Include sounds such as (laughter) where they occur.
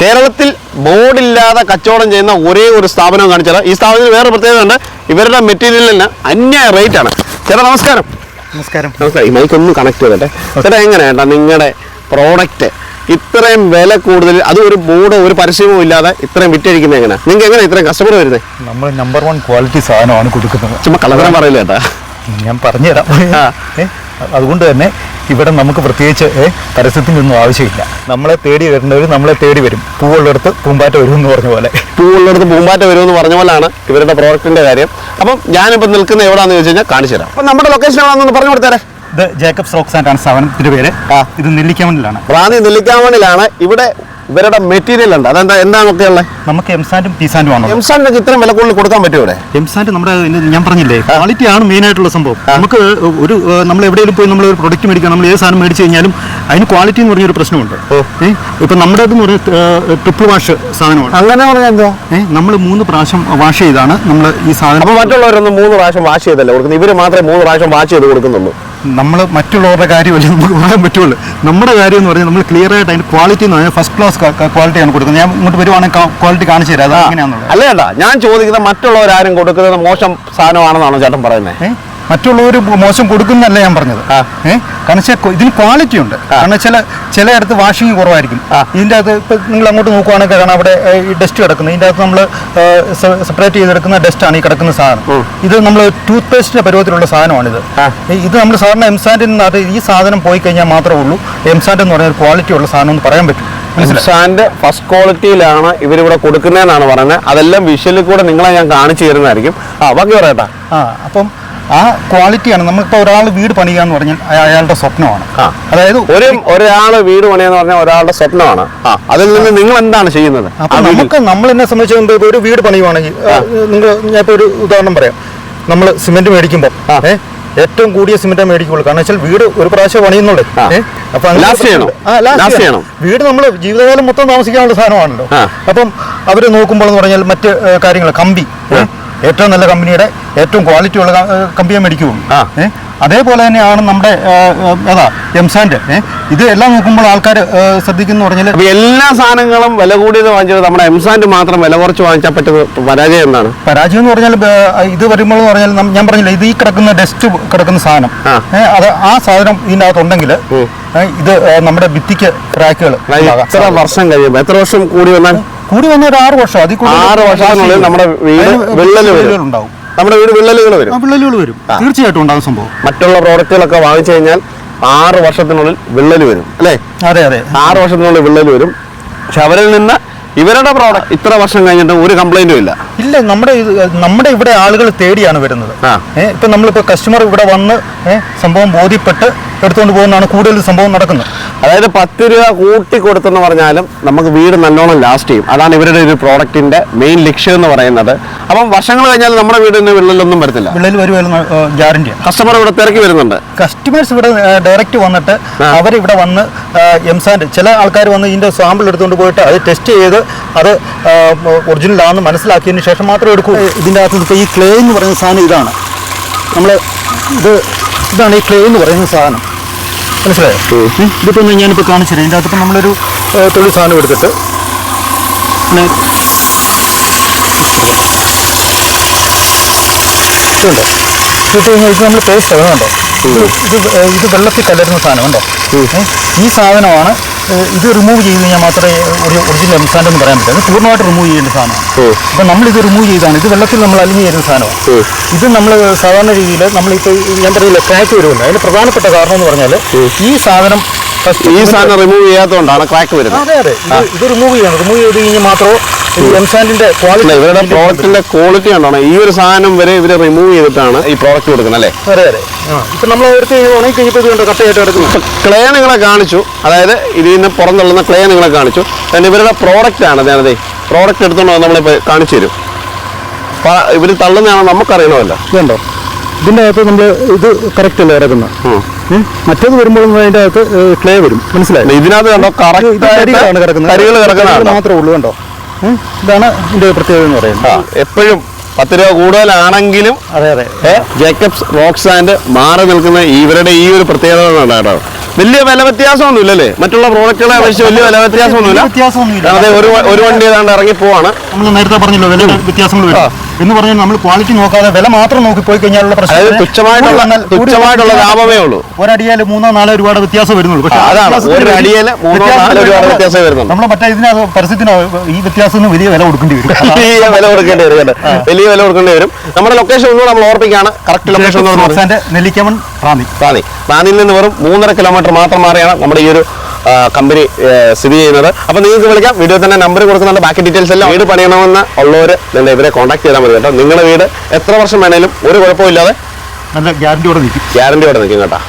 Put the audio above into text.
കേരളത്തിൽ ബോർഡില്ലാതെ കച്ചവടം ചെയ്യുന്ന ഒരേ ഒരു സ്ഥാപനം കാണിച്ചാൽ ഈ സ്ഥാപനത്തിന് വേറെ പ്രത്യേകത ഉണ്ട്. ഇവരുടെ മെറ്റീരിയലിന് അന്യായ റേറ്റ് ആണ്. ചേട്ടാ നമസ്കാരം. നമസ്കാരം. നമസ്കാരം. ഈ മൈക്ക് ഒന്ന് കണക്ട് ചെയ്തട്ടെ. ചേട്ടാ എങ്ങനെയാട്ടാ നിങ്ങളുടെ പ്രോഡക്റ്റ് ഇത്രയും വില കൂടുതൽ അതും ഒരു ബോർഡോ ഒരു പരസ്യമോ ഇല്ലാതെ ഇത്രയും വിറ്റഴിക്കുന്നത് എങ്ങനെ നിങ്ങൾക്ക് എങ്ങനെ ഇത്രയും കസ്റ്റമർ വരുന്നത് നമ്മൾ നമ്പർ വൺ ക്വാളിറ്റി സാധനമാണ് കൊടുക്കുന്നത്. ചുമ്മാ കളറാൻ പറയില്ല ചേട്ടാ. ഞാൻ പറഞ്ഞുതരാം. അതുകൊണ്ട് തന്നെ ഇവിടെ നമുക്ക് പ്രത്യേകിച്ച് പരസ്യത്തിനൊന്നും ആവശ്യമില്ല. നമ്മളെ തേടി വരേണ്ടവർ നമ്മളെ തേടി വരും. പൂവുള്ളിടത്ത് പൂമ്പാറ്റ വരും എന്ന് പറഞ്ഞ പോലെ. പൂവുള്ളിടത്ത് പൂമ്പാറ്റ വരുമെന്ന് പറഞ്ഞ പോലാണ് ഇവരുടെ പ്രോഡക്റ്റിന്റെ കാര്യം. അപ്പം ഞാനിപ്പോൾ നിൽക്കുന്ന എവിടെയാണെന്ന് ചോദിച്ചു കഴിഞ്ഞാൽ കാണിച്ചു തരാം. അപ്പം നമ്മുടെ ലൊക്കേഷൻ എവിടെയാണെന്ന് പറഞ്ഞു കൊടുത്തേരെ. ഇത് ജേക്കബ് സ്ട്രോക്സ് ആൻഡ് ആണ് സ്ഥാപനത്തിന്റെ പേര് ഇത് നെല്ലിക്കാമണിലാണ് റാന്നി നെല്ലിക്കാമണിലാണ് ഇവിടെ ഇവരുടെ മെറ്റീരിയൽ ഉണ്ട്. അതെന്താ എന്താണൊക്കെ ഉള്ളത് നമുക്ക് എംസാൻഡും സാൻഡും ആണ് എംസാനൊക്കെ ഇത്രയും വില കൂടുതൽ കൊടുക്കാൻ പറ്റുമോ ഇവിടെ? എംസാൻഡ് നമ്മുടെ ഞാൻ പറഞ്ഞില്ലേ ക്വാളിറ്റി ആണ് മെയിൻ ആയിട്ടുള്ള സംഭവം. നമുക്ക് ഒരു നമ്മൾ എവിടെയെങ്കിലും പോയി നമ്മൾ ഒരു പ്രൊഡക്റ്റ് മേടിക്കാം നമ്മൾ ഏത് സാധനം മേടിച്ച് കഴിഞ്ഞാലും അതിന് ക്വാളിറ്റി എന്ന് പറഞ്ഞൊരു പ്രശ്നമുണ്ട്. ഇപ്പൊ നമ്മുടെ എന്ന് പറഞ്ഞ ട്രിപ്പിൾ വാഷ് സാധനമാണ്. അങ്ങനെ പറഞ്ഞാൽ എന്താ നമ്മൾ മൂന്ന് പ്രാവശ്യം വാഷ് ചെയ്താണ് നമ്മൾ ഈ സാധനം മറ്റുള്ളവരൊന്നും മൂന്ന് പ്രാവശ്യം വാഷ് ചെയ്തല്ലേ കൊടുക്കുന്നത്? ഇവർ മാത്രമേ മൂന്ന് പ്രാവശ്യം വാഷ് ചെയ്ത് കൊടുക്കുന്നുള്ളൂ. നമ്മൾ മറ്റുള്ളവരുടെ കാര്യമല്ലേ നമുക്ക് പറയാൻ പറ്റുള്ളൂ. നമ്മുടെ കാര്യം എന്ന് പറഞ്ഞാൽ നമ്മൾ ക്ലിയർ ആയിട്ട് അതിന്റെ ക്വാളിറ്റി എന്ന് പറഞ്ഞാൽ ഫസ്റ്റ് ക്ലാസ് ക്വാളിറ്റിയാണ് കൊടുക്കുന്നത്. ഞാൻ ഇങ്ങോട്ട് വരുവാണെങ്കിൽ ക്വാളിറ്റി കാണിച്ചു തരാം. അത് എങ്ങനെയാണെന്നുള്ളത് അല്ല അല്ല ഞാൻ ചോദിക്കുന്നത് മറ്റുള്ളവരാരും കൊടുക്കുന്നത് മോശം സാധനമാണെന്നാണോ ചേട്ടൻ പറയുന്നത്? മറ്റുള്ളവർ മോശം കൊടുക്കുന്നല്ല ഞാൻ പറഞ്ഞത്. ഏഹ് കാരണം വെച്ചാൽ ഇതിന് ക്വാളിറ്റി ഉണ്ട്. കാരണം ചില ചിലയിടത്ത് വാഷിംഗ് കുറവായിരിക്കും. ഇതിന്റെ അകത്ത് ഇപ്പം നിങ്ങൾ അങ്ങോട്ട് നോക്കുവാണെങ്കിൽ കാരണം അവിടെ ഈ ഡസ്റ്റ് കിടക്കുന്നത് ഇതിന്റെ അകത്ത് നമ്മൾ സെപ്പറേറ്റ് ചെയ്തെടുക്കുന്ന ഡസ്റ്റാണ് ഈ കിടക്കുന്ന സാധനം. ഇത് നമ്മൾ ടൂത്ത് പേസ്റ്റിന്റെ പരുവത്തിലുള്ള സാധനമാണിത്. ഇത് നമ്മൾ സാധാരണ എംസാൻഡിൽ അത് ഈ സാധനം പോയി കഴിഞ്ഞാൽ മാത്രമേ ഉള്ളൂ. എംസാൻഡ് എന്ന് പറഞ്ഞാൽ ക്വാളിറ്റി ഉള്ള സാധനം എന്ന് പറയാൻ പറ്റും. സാൻഡ് ഫസ്റ്റ് ക്വാളിറ്റിയിലാണ് ഇവരിവിടെ കൊടുക്കുന്നതെന്നാണ് പറയുന്നത്. അതെല്ലാം വിഷ്വലിൽ കൂടെ നിങ്ങളെ ഞാൻ കാണിച്ചു തരുന്നതായിരിക്കും. ആ ബാക്കി പറയട്ടാ. ആ അപ്പം ആ ക്വാളിറ്റിയാണ് നമ്മളിപ്പോൾ ഒരാൾ വീട് പണിയാന്ന് എന്ന് പറഞ്ഞാൽ അയാളുടെ സ്വപ്നമാണ്. അതായത് ഒരു ഒരാൾ വീട് പണിയാന്ന് പറഞ്ഞാൽ ഒരാളുടെ സ്വപ്നമാണ്. അതിൽ നിന്ന് നിങ്ങൾ എന്താണ് ചെയ്യുന്നത്? അപ്പൊ നമുക്ക് നമ്മൾ എന്നെ സംബന്ധിച്ച് ഒരു വീട് പണിയുവാണെങ്കിൽ നിങ്ങൾ ഞാൻ ഇപ്പോൾ ഒരു ഉദാഹരണം പറയാം. നമ്മൾ സിമെന്റ് മേടിക്കുമ്പോൾ ഏറ്റവും കൂടിയ സിമെന്റ് മേടിക്കുള്ളൂ. കാരണം വെച്ചാൽ വീട് ഒരു പ്രാവശ്യം പണിയുന്നുള്ളൂ അപ്പൊ. വീട് നമ്മൾ ജീവിതകാലം മൊത്തം താമസിക്കാനുള്ള സാധനമാണല്ലോ. അപ്പം അവർ നോക്കുമ്പോൾ എന്ന് പറഞ്ഞാൽ മറ്റ് കാര്യങ്ങൾ കമ്പി ഏറ്റവും നല്ല കമ്പനിയുടെ ഏറ്റവും ക്വാളിറ്റി ഉള്ള കമ്പിയെ മേടിക്കുകയുള്ളൂ. അതേപോലെ തന്നെയാണ് നമ്മുടെ അതാ ഏതാ ഇത് എല്ലാം നോക്കുമ്പോൾ ആൾക്കാർ ശ്രദ്ധിക്കുന്നു പറഞ്ഞാൽ എല്ലാ സാധനങ്ങളും വില കൂടിയത് വാങ്ങിച്ചത് നമ്മുടെ എംസാന്റ് മാത്രം വില കുറച്ച് വാങ്ങിച്ചാൽ പറ്റുന്ന പരാജയം എന്താണ്? പരാജയം എന്ന് പറഞ്ഞാൽ ഇത് വരുമ്പോൾ എന്ന് പറഞ്ഞാൽ ഞാൻ പറഞ്ഞില്ല ഇത് ഈ കിടക്കുന്ന ഡസ്റ്റ് കിടക്കുന്ന സാധനം. അത് ആ സാധനം ഉം. ഇത് നമ്മുടെ ഭിത്തിക്ക് ക്രാക്കുകൾ എത്ര വർഷം കഴിയുമ്പോൾ എത്ര വർഷം കൂടി വന്നാൽ? കൂടി വന്ന ഒരു ആറ് വർഷം. അതിൽ കൂടി ആറ് വർഷത്തിനുള്ളിൽ നമ്മുടെ വീട് അതിന് വരും. ഉണ്ടാവും നമ്മുടെ വീട് വിള്ളലുകൾ വരും. വിള്ളലുകൾ വരും. തീർച്ചയായിട്ടും ഉണ്ടാകും സംഭവം. മറ്റുള്ള പ്രോഡക്റ്റുകളൊക്കെ വാങ്ങിച്ചു കഴിഞ്ഞാൽ ആറ് വർഷത്തിനുള്ളിൽ വിള്ളൽ വരും അല്ലേ? അതെ അതെ. ആറ് വർഷത്തിനുള്ളിൽ വിള്ളൽ വരും. പക്ഷെ അവരിൽ നിന്ന് ഇവരുടെ പ്രോഡക്റ്റ് ഇത്ര വർഷം കഴിഞ്ഞിട്ട് ഒരു കംപ്ലൈന്റും ഇല്ല. ഇല്ല നമ്മുടെ നമ്മുടെ ഇവിടെ ആളുകൾ തേടിയാണ് വരുന്നത്. ഇപ്പൊ നമ്മളിപ്പോ കസ്റ്റമർ ഇവിടെ വന്ന് സംഭവം ബോധ്യപ്പെട്ട് എടുത്തുകൊണ്ട് പോകുന്നതാണ് കൂടുതൽ സംഭവം നടക്കുന്നത്. അതായത് പത്ത് രൂപ കൂട്ടി കൊടുത്തെന്ന് പറഞ്ഞാലും നമുക്ക് വീട് നല്ലോണം ലാസ്റ്റ് ചെയ്യും. അതാണ് ഇവരുടെ ഒരു പ്രോഡക്റ്റിന്റെ മെയിൻ ലക്ഷ്യം എന്ന് പറയുന്നത്. അപ്പം വർഷങ്ങൾ കഴിഞ്ഞാൽ നമ്മുടെ വീടിന് വിള്ളലൊന്നും വരത്തില്ല. വിള്ളൽ ഗ്യാരണ്ടി കസ്റ്റമർ ഇവിടെ തിരക്കി വരുന്നുണ്ട്. കസ്റ്റമേഴ്സ് ഇവിടെ ഡയറക്റ്റ് വന്നിട്ട് അവർ അവരിവിടെ വന്ന് എംസാൻഡ് ചില ആൾക്കാർ വന്ന് ഇതിന്റെ സാമ്പിൾ എടുത്തുകൊണ്ട് പോയിട്ട് അത് ടെസ്റ്റ് ചെയ്ത് അത് ഒറിജിനൽ ആണെന്ന് മനസ്സിലാക്കിയതിന് ശേഷം മാത്രമേ എടുക്കൂ. ഇതിന്റെ അകത്ത് ഇപ്പോൾ ഈ ക്ലേ എന്ന് പറയുന്ന സാധനം ഇതാണ്. നമ്മൾ ഇത് ഇതാണ് ഈ ക്ലേ എന്ന് പറയുന്ന സാധനം. മനസ്സിലായോ. ഇതിപ്പോൾ ഞാനിപ്പോൾ കാണിച്ചു തരാം ഇതിന്റെ അകത്തിപ്പോൾ നമ്മളൊരു തൊഴിൽ സാധനം എടുത്തിട്ട് ഇതുണ്ട്? ഇത് നമ്മൾ പേസ്റ്റ് കണ്ടോ? ഇത് ഇത് വെള്ളത്തിൽ കലരുന്ന സാധനം ഉണ്ടോ ഈ സാധനമാണ് ഇത് റിമൂവ് ചെയ്ത് കഴിഞ്ഞാൽ മാത്രമേ ഒരു ഒറിജിനൽ എംസാൻഡ് എന്ന് പറയാൻ പറ്റൂ. അത് പൂർണമായിട്ട് റിമൂവ് ചെയ്യേണ്ട സാധനമാണ്. അപ്പം നമ്മളിത് റിമൂവ് ചെയ്താണ്. ഇത് വെള്ളത്തിൽ നമ്മൾ അലിഞ്ഞു ചേരുന്ന സാധനമാണ്. ഇത് നമ്മൾ സാധാരണ രീതിയിൽ നമ്മളിപ്പോൾ ഞാൻ പറയില്ല ക്രാക്ക് വരുമല്ലോ അതിന് പ്രധാനപ്പെട്ട കാരണം എന്ന് പറഞ്ഞാൽ ഈ സാധനം ഈ സാധനം റിമൂവ് ചെയ്യാത്തതുകൊണ്ടാണ് ക്രാക്ക് വരുന്നത്. അതെ അതെ. ഇത് ഇത് റിമൂവ് ചെയ്യണം. റിമൂവ് ചെയ്ത് കഴിഞ്ഞാൽ മാത്രമേ ഇവരുടെ പ്രോഡക്റ്റിന്റെ ക്വാളിറ്റി കണ്ടാണ്. ഈ ഒരു സാധനം വരെ ഇവർ റിമൂവ് ചെയ്തിട്ടാണ് ഈ പ്രോഡക്റ്റ് കൊടുക്കുന്നത് അല്ലേ? ക്ലേ (laughs) നിങ്ങളെ കാണിച്ചു. അതായത് ഇതിൽ നിന്ന് പുറന്തള്ളുന്ന ക്ലേ നിങ്ങളെ കാണിച്ചു. Then ഇവരുടെ പ്രോഡക്റ്റ് ആണ് അതെ പ്രോഡക്റ്റ് എടുത്തോണ്ട് നമ്മളിപ്പോൾ കാണിച്ചു തരും. ഇവർ തള്ളുന്നതാണ് നമുക്കറിയണമല്ലോ. ഇതുണ്ടോ? ഇതിന്റെ അകത്ത് നമ്മൾ ഇത് കറക്റ്റ് അല്ല. ഉം. മറ്റേത് വരുമ്പോഴും അതിന്റെ അകത്ത് ക്ലേ വരും. മനസ്സിലായി? ഇതിനകത്ത് കണ്ടോ കറക്റ്റ് മാത്രമേ ഉള്ളൂ കണ്ടോ. ഇതാണ് ഇതിന്റെ പ്രത്യേകത എന്ന് പറയുന്നത്. എപ്പോഴും പത്ത് രൂപ കൂടുതലാണെങ്കിലും അതെ അതെ. ജേക്കബ്സ് റോക്സ് ആൻഡ് മാറി നിൽക്കുന്ന ഇവരുടെ ഈ ഒരു പ്രത്യേകത കേട്ടോ? വലിയ വില വ്യത്യാസമൊന്നുമില്ലല്ലേ? മറ്റുള്ള പ്രോഡക്റ്റുകളെ അപേക്ഷിച്ച് വലിയ വില വ്യത്യാസമൊന്നുമില്ല. വ്യത്യാസമൊന്നുമില്ല. അതെ ഒരു ഒരു വണ്ടി ഏതാണ്ട് ഇറങ്ങി പോവാണ്. നമ്മൾ നേരത്തെ പറഞ്ഞല്ലോ വില വ്യത്യാസങ്ങൾ വരും. എന്ന് പറഞ്ഞാൽ നമ്മൾ ക്വാളിറ്റി നോക്കാതെ വില മാത്രം നോക്കി പോയി കഴിഞ്ഞാലുള്ള പ്രശ്നം തുച്ഛമായിട്ടുള്ള തുച്ഛമായിട്ടുള്ള ലാഭമേ ഉള്ളൂ. ഒരടിയാൽ മൂന്നോ നാലോ ഒരുപാട് വ്യത്യാസം വരുന്നുള്ളൂ. പക്ഷേ അതാണ്. ഒരു മൂന്നോ നാലോ വ്യത്യാസമേ വരുന്നുള്ളൂ. നമ്മൾ മറ്റേ ഇതിന് പരസ്യത്തിന് ഈ വ്യത്യാസത്തിന് വലിയ വില കൊടുക്കേണ്ടി വരും. വലിയ വില കൊടുക്കേണ്ടി വരും. വലിയ വില കൊടുക്കേണ്ടി വരും. നമ്മുടെ ലൊക്കേഷൻ ഒന്നും നമ്മൾ ഓർപ്പിക്കുകയാണ്. Correct location Nellikkaman Ranni. Ranni. റാന്നിയിൽ നിന്ന് വെറും മൂന്നര കിലോമീറ്റർ മാത്രം മാറിയാണ് നമ്മുടെ ഈ ഒരു കമ്പനി സ്ഥിതി ചെയ്യുന്നത്. അപ്പോൾ നിങ്ങൾക്ക് വിളിക്കാം. വീഡിയോ തന്നെ നമ്പർ കൊടുക്കുന്നുണ്ട്. ബാക്കി ഡീറ്റെയിൽസ് എല്ലാം വീട് പണിയണമെന്ന് ഉള്ളവർ നിങ്ങൾ ഇവരെ കോൺടാക്ട് ചെയ്താൽ മതി കേട്ടോ. നിങ്ങളുടെ വീട് എത്ര വർഷം വേണേലും ഒരു കുഴപ്പമില്ലാതെ നല്ല ഗ്യാരണ്ടിയോടെ നിൽക്കും. ഗ്യാരണ്ടിയോടെ നിൽക്കും കേട്ടോ.